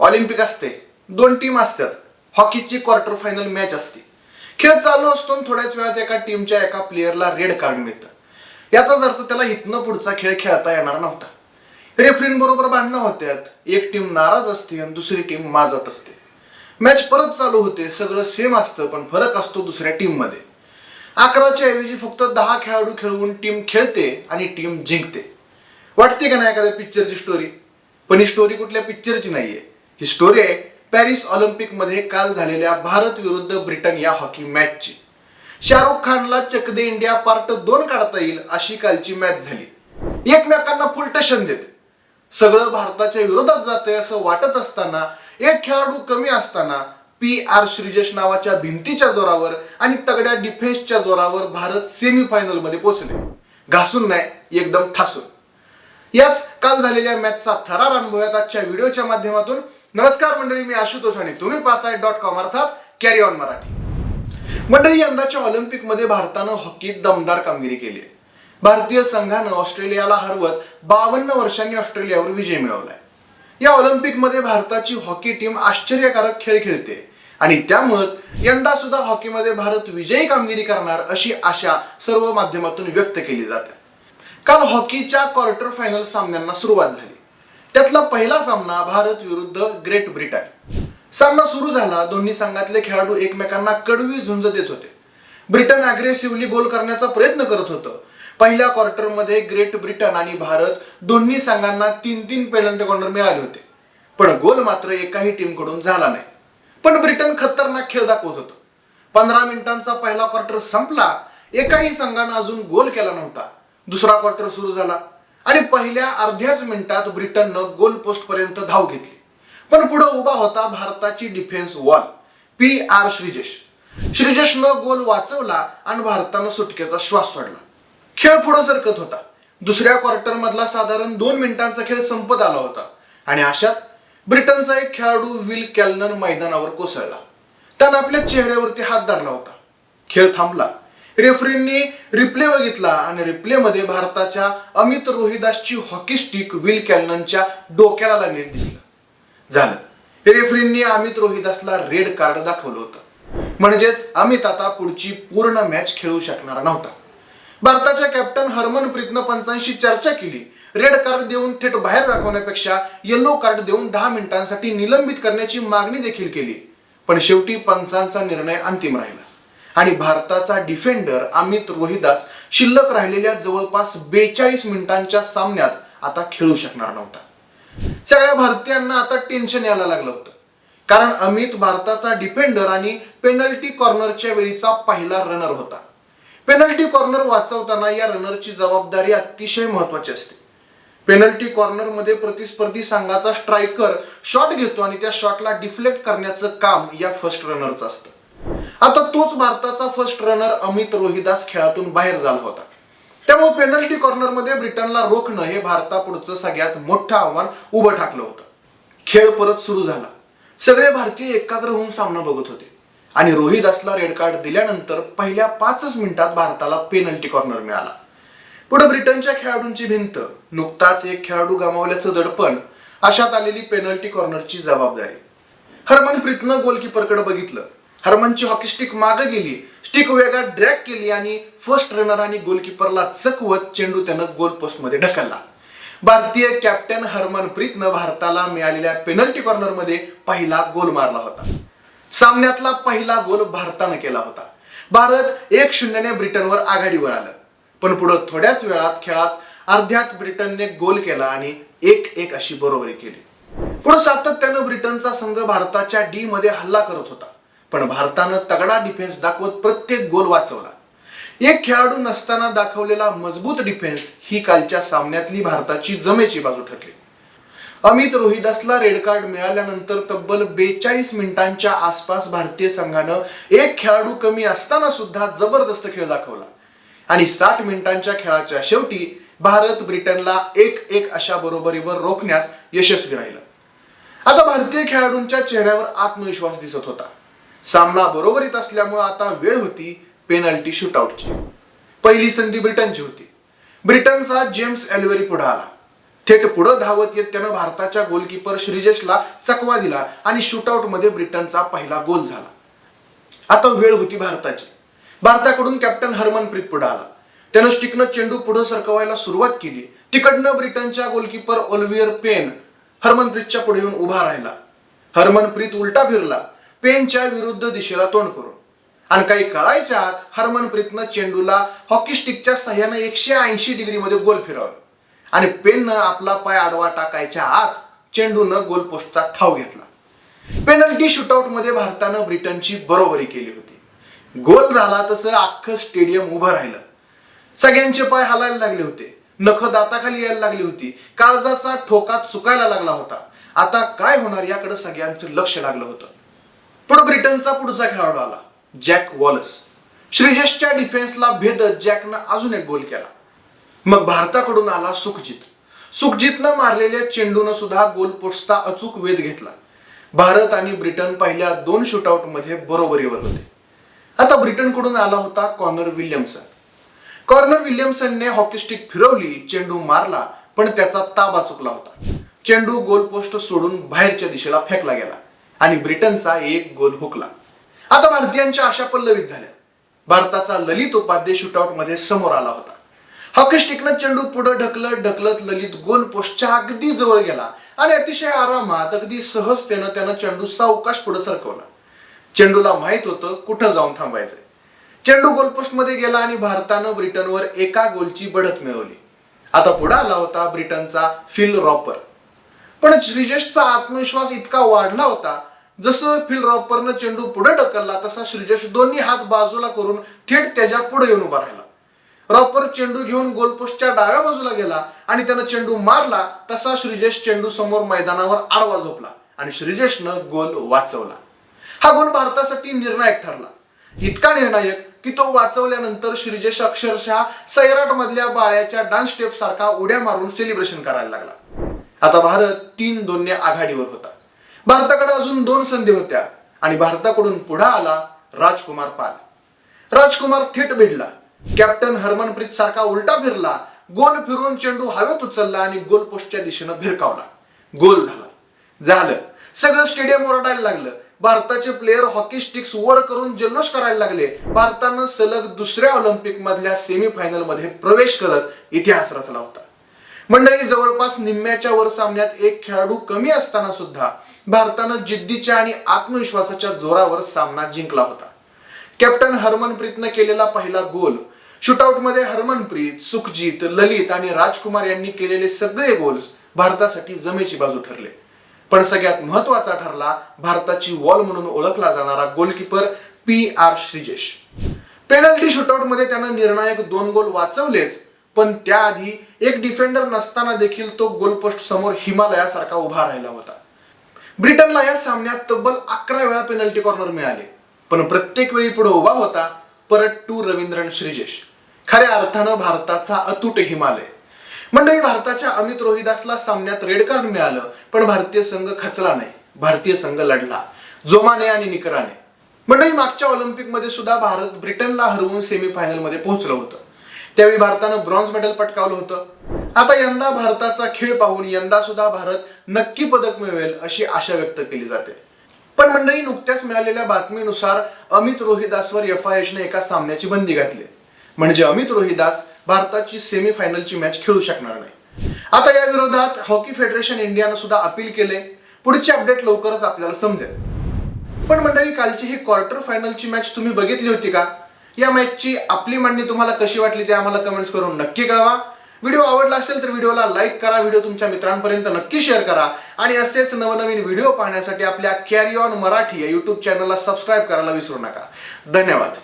Olympic असते. दोन team असतात. हॉकीची क्वार्टर फायनल मॅच असते. खेळ चालू असतो आणि थोड्याच वेळात एका टीमच्या एका प्लेअरला रेड कार्ड मिळतं. याचाच अर्थ त्याला इथनं पुढचा खेळ खेळता येणार नव्हता. रेफरीन बरोबर भांडणं होत्यात. एक टीम नाराज असते आणि दुसरी टीम माजत असते. मॅच परत चालू होते. सगळं सेम असतं पण फरक असतो दुसऱ्या टीममध्ये अकराच्या ऐवजी फक्त दहा खेळाडू खेळवून टीम खेळते आणि टीम जिंकते. वाटते का नाही एखाद्या पिक्चरची स्टोरी पण ही स्टोरी कुठल्या पिक्चरची नाहीये. ही स्टोरी आहे पॅरिस ऑलिम्पिकमध्ये काल झालेल्या भारत विरुद्ध ब्रिटन या हॉकी मॅचची. शाहरुख खानला चक दे इंडिया पार्ट दोन काढता येईल अशी कालची मॅच झाली. एकमेकांना फुल देत. देते सगळं भारताच्या विरोधात जाते असं वाटत असताना एक खेळाडू कमी असताना पी आर श्रीजेश नावाच्या भिंतीच्या जोरावर आणि तगड्या डिफेन्सच्या जोरावर भारत सेमीफायनलमध्ये पोहोचले. घासून नाही एकदम ठासून. याच काल झालेल्या मॅचचा थरार अनुभवात आजच्या व्हिडिओच्या माध्यमातून. नमस्कार मंडळी मी आशुतोष आणि तुम्ही पाहताय डॉट कॉम अर्थात कॅरी ऑन मराठी. मंडळी यंदाच्या ऑलिम्पिकमध्ये भारतानं हॉकीत दमदार कामगिरी केली आहे. भारतीय संघानं ऑस्ट्रेलियाला हरवत बावन्न वर्षांनी ऑस्ट्रेलियावर विजय मिळवलाय. या ऑलिम्पिकमध्ये भारताची हॉकी टीम आश्चर्यकारक खेळ खेळते आणि त्यामुळंच यंदा सुद्धा हॉकीमध्ये भारत विजयी कामगिरी करणार अशी आशा सर्व माध्यमातून व्यक्त केली जाते. काल हॉकीच्या क्वार्टर फायनल सामन्यांना सुरुवात झाली. त्यातला पहिला सामना भारत विरुद्ध ग्रेट ब्रिटन. सामना सुरू झाला दोन्ही संघातले खेळाडू एकमेकांना कडवी झुंज देत होते. ब्रिटन अग्रेसिव्हली गोल करण्याचा प्रयत्न करत होतं. पहिल्या क्वार्टरमध्ये ग्रेट ब्रिटन आणि भारत दोन्ही संघांना तीन तीन पेनल्टी कॉर्नर मिळाले होते. पण गोल मात्र एकाही टीमकडून झाला नाही. पण ब्रिटन खतरनाक खेळ दाखवत होतं. पंधरा मिनिटांचा पहिला क्वार्टर संपला एकाही संघानं अजून गोल केला नव्हता. दुसरा क्वार्टर सुरू झाला. आणि पहिल्या अर्ध्याच मिनिटात ब्रिटननं गोल पोस्ट पर्यंत धाव घेतली. पण पुढे उभा होता भारताची defence wall P R Sreejesh. श्रीजेशनं goal वाचवला आणि भारतानं सुटकेचा श्वास सोडला. खेळ पुढे सरकत होता. दुसऱ्या क्वार्टर मधला साधारण दोन मिनिटांचा खेळ संपत आला होता. आणि अशात ब्रिटनचा एक खेळाडू विल कॅलनर मैदानावर कोसळला. त्यानं आपल्या चेहऱ्यावरती हात धरला होता. खेळ थांबला. रेफरींनी रिप्ले बघितला आणि रिप्ले मध्ये भारताच्या अमित रोहिदासची हॉकी स्टिक विल कॅलननच्या डोक्याला लागलेली दिसलं. झालं. रेफरींनी अमित रोहिदासला रेड कार्ड दाखवलं होतं. म्हणजेच अमित आता पुढची पूर्ण मॅच खेळू शकणार नव्हता. भारताच्या कॅप्टन हरमनप्रीतनं पंचांशी चर्चा केली. रेड कार्ड देऊन थेट बाहेर दाखवण्यापेक्षा येलो कार्ड देऊन दहा मिनिटांसाठी निलंबित करण्याची मागणी देखील केली. पण शेवटी पंचांचा निर्णय अंतिम राहिला. आणि भारताचा डिफेंडर अमित रोहिदास शिल्लक राहिलेल्या जवळपास बेचाळीस मिनिटांच्या सामन्यात आता खेळू शकणार नव्हता. सगळ्या भारतीयांना आता टेन्शन यायला लागलं होतं. कारण अमित भारताचा डिफेंडर आणि पेनल्टी कॉर्नरच्या वेळीचा पहिला रनर होता. पेनल्टी कॉर्नर वाचवताना या रनरची जबाबदारी अतिशय महत्वाची असते. पेनल्टी कॉर्नरमध्ये प्रतिस्पर्धी संघाचा स्ट्रायकर शॉट घेतो आणि त्या शॉटला डिफ्लेक्ट करण्याचं काम या फर्स्ट रनरचं असतं. आता तोच भारताचा फर्स्ट रनर अमित रोहिदास खेळातून बाहेर झाला होता. त्यामुळे पेनल्टी कॉर्नरमध्ये ब्रिटनला रोखणं हे भारतापुढचं सगळ्यात मोठं आव्हान उभं ठाकलं होतं. खेळ परत सुरू झाला. सगळे भारतीय एकाग्र होऊन सामना बघत होते. आणि रोहिदासला रेड कार्ड दिल्यानंतर पहिल्या पाचच मिनिटात भारताला पेनल्टी कॉर्नर मिळाला. पुढे ब्रिटनच्या खेळाडूंची भिंत नुकताच एक खेळाडू गमावल्याचं दडपण अशात आलेली पेनल्टी कॉर्नरची जबाबदारी. हरमनप्रीतनं गोलकीपरकडे बघितलं. हरमनची हॉकी स्टिक मागे गेली. स्टिक वेगा ड्रॅग केली आणि फर्स्ट रनर आणि गोलकीपरला चकवत चेंडू त्यानं गोल पोस्टमध्ये ढकलला. भारतीय कॅप्टन हरमनप्रीतनं भारताला मिळालेल्या पेनल्टी कॉर्नरमध्ये पहिला गोल मारला होता. सामन्यातला पहिला गोल भारतानं केला होता. भारत एक शून्यने ब्रिटनवर आघाडीवर आलं. पण पुढं थोड्याच वेळात खेळात अर्ध्यात ब्रिटनने गोल केला आणि एक एक अशी बरोबरी केली. पुढे सातत्यानं ब्रिटनचा संघ भारताच्या डी मध्ये हल्ला करत होता. पण भारतानं तगडा डिफेन्स दाखवत प्रत्येक गोल वाचवला. एक खेळाडू नसताना दाखवलेला मजबूत डिफेन्स ही कालच्या सामन्यातली भारताची जमेची बाजू ठरली. अमित रोहिदासला रेड कार्ड मिळाल्यानंतर तब्बल बेचाळीस मिनिटांच्या आसपास भारतीय संघानं एक खेळाडू कमी असताना सुद्धा जबरदस्त खेळ दाखवला. आणि साठ मिनिटांच्या खेळाच्या शेवटी भारत ब्रिटनला एक एक अशा बरोबरीवर रोखण्यास यशस्वी राहिलं. आता भारतीय खेळाडूंच्या चेहऱ्यावर आत्मविश्वास दिसत होता. सामना बरोबरीत असल्यामुळे आता वेळ होती पेनल्टी शूटआउटची पहिली संधी ब्रिटनची होती. ब्रिटनचा जेम्स एल्वेरी पुढे आला. थेट पुढं धावत येत त्यानं भारताच्या गोलकीपर श्रीजेशला चकवा दिला आणि शूटआउटमध्ये ब्रिटनचा पहिला गोल झाला. आता वेळ होती भारताची. भारताकडून कॅप्टन हरमनप्रीत पुढे आला. त्यानं स्टिकनं चेंडू पुढे सरकवायला सुरुवात केली. तिकडनं ब्रिटनच्या गोलकीपर ओलिव्हियर पेन हरमनप्रीतच्या पुढे येऊन उभा राहिला. हरमनप्रीत उलटा फिरला. पेनच्या विरुद्ध दिशेला तोंड करून. आणि काही कळायच्या आत हरमनप्रीतनं चेंडूला हॉकी स्टिकच्या सहाय्यानं एकशे ऐंशी डिग्रीमध्ये गोल फिरवलं. आणि पेननं आपला पाय आडवा टाकायच्या आत चेंडूनं गोलपोस्टचा ठाव घेतला. पेनल्टी शूटआउटमध्ये भारतानं ब्रिटनची बरोबरी केली होती. गोल झाला तसं अख्खं स्टेडियम उभं राहिलं. सगळ्यांचे पाय हलायला लागले होते. नख दाताखाली यायला लागली होती. काळजाचा ठोका चुकायला लागला होता. आता काय होणार याकडे सगळ्यांचं लक्ष लागलं होतं. पुढे ब्रिटनचा पुढचा खेळाडू आला जॅक वॉलस. श्रीजेशच्या डिफेन्सला भेदत जॅकनं अजून एक गोल केला. मग भारताकडून आला सुखजित. सुखजितनं मारलेल्या चेंडूनं सुद्धा गोल पोस्टचा अचूक वेध घेतला. भारत आणि ब्रिटन पहिल्या दोन शूटआउटमध्ये बरोबरीवर होते. आता ब्रिटनकडून आला होता कॉर्नर विल्यमसन. कॉर्नर विल्यमसनने हॉकी स्टिक फिरवली चेंडू मारला पण त्याचा ताबा चुकला होता. चेंडू गोल पोस्ट सोडून बाहेरच्या दिशेला फेकला गेला. आणि ब्रिटनचा एक गोल हुकला. आता भारतीयांच्या आशा पल्लवित झाल्या. भारताचा ललित उपाध्ये शूटआउटमध्ये समोर आला होता. हॉकी स्टिकनं चेंडू पुढे ढकलत ढकलत ललित गोल पोस्टच्या अगदी जवळ गेला आणि अतिशय आरामात अगदी सहजतेनं त्यानं चेंडू सावकाश पुढे सरकवला. चेंडूला माहीत होतं कुठं जाऊन थांबायचंय. चेंडू गोलपोस्टमध्ये गेला आणि भारतानं ब्रिटनवर एका गोलची बढत मिळवली. आता पुढे आला होता ब्रिटनचा फिल रॉपर पण श्रीजेशचा आत्मविश्वास इतका वाढला होता जसं फिल रॉपरनं चेंडू पुढे ढकलला तसा श्रीजेश दोन्ही हात बाजूला करून थेट त्याच्या पुढे येऊन उभा राहिला. रॉपर चेंडू घेऊन गोलपोस्टच्या डाव्या बाजूला गेला आणि त्यानं चेंडू मारला तसा श्रीजेश चेंडू समोर मैदानावर आडवा झोपला आणि श्रीजेशनं गोल वाचवला. हा गोल भारतासाठी निर्णायक ठरला. इतका निर्णायक की तो वाचवल्यानंतर श्रीजेश अक्षरशः सैराट मधल्या बाळ्याच्या डान्स स्टेप सारखा उड्या मारून सेलिब्रेशन करायला लागला. आता भारत तीन दोन्य आघाडीवर होता. भारताकडे अजून दोन संधी होत्या आणि भारताकडून पुढे आला राजकुमार पाल. राजकुमार थेट भिडला. कॅप्टन हरमनप्रीत सारखा उलटा फिरला. गोल फिरून चेंडू हवेत उचलला आणि गोल पोस्टच्या दिशेनं भिरकावला. गोल झाला. झालं. सगळं स्टेडियम ओरडायला लागलं. भारताचे प्लेयर हॉकी स्टिक्स वर करून जल्लोष करायला लागले. भारतानं सलग दुसऱ्या ऑलिम्पिक मधल्या सेमीफायनलमध्ये प्रवेश करत इतिहास रचला होता. मंडळी जवळपास निम्म्याच्या वर सामन्यात एक खेळाडू कमी असताना सुद्धा भारतानं जिद्दीच्या आणि आत्मविश्वासाच्या जोरावर सामना जिंकला होता. कॅप्टन हरमनप्रीतनं केलेला पहिला गोल शूटआउटमध्ये हरमनप्रीत सुखजीत ललित आणि राजकुमार यांनी केलेले सगळे गोल्स भारतासाठी जमेची बाजू ठरले. पण सगळ्यात महत्त्वाचा ठरला भारताची वॉल म्हणून ओळखला जाणारा goalkeeper P R Sreejesh. Penalty शूटआउटमध्ये त्यानं निर्णायक दोन गोल वाचवलेच पण त्याआधी एक डिफेंडर नसताना देखील तो गोलपोस्ट समोर हिमालयासारखा उभा राहिला होता. ब्रिटनला या सामन्यात तब्बल अकरा वेळा पेनल्टी कॉर्नर मिळाले. पण प्रत्येक वेळी पुढे उभा होता परत टू रवींद्रन श्रीजेश. खऱ्या अर्थानं भारताचा अतूट हिमालय. मंडळी भारताच्या अमित रोहिदासला सामन्यात रेड कार्ड मिळालं पण भारतीय संघ खचला नाही. भारतीय संघ लढला. जोमाने आणि निकराने. मंडळी मागच्या ऑलिम्पिकमध्ये सुद्धा भारत ब्रिटनला हरवून सेमीफायनलमध्ये पोहोचलं होतं. त्यावेळी भारतानं ब्रॉन्झ मेडल पटकावलं होतं. आता यंदा भारताचा खेळ पाहून यंदा सुद्धा भारत नक्की पदक मिळवेल अशी आशा व्यक्त केली जाते. पण मंडळी नुकत्याच मिळालेल्या बातमीनुसार अमित रोहिदासवर एफ आय एचने एका सामन्याची बंदी घातली. म्हणजे अमित रोहिदास भारताची सेमीफायनलची मॅच खेळू शकणार नाही. आता या विरोधात हॉकी फेडरेशन इंडियानं सुद्धा अपील केले. पुढची अपडेट लवकरच आपल्याला समजेल. पण मंडळी कालची ही क्वार्टर फायनलची मॅच तुम्ही बघितली होती का? या मॅचची आपली मांडणी तुम्हाला कशी वाटली ते आम्हाला कमेंट्स करून नक्की कळवा. व्हिडिओ आवडला असेल तर व्हिडिओला लाईक करा व्हिडिओ तुमच्या मित्रांपर्यंत नक्की शेअर करा. आणि असेच नवनवीन व्हिडिओ पाहण्यासाठी आपल्या कॅरी ऑन मराठी या युट्यूब चॅनलला सबस्क्राईब करायला विसरू नका. धन्यवाद.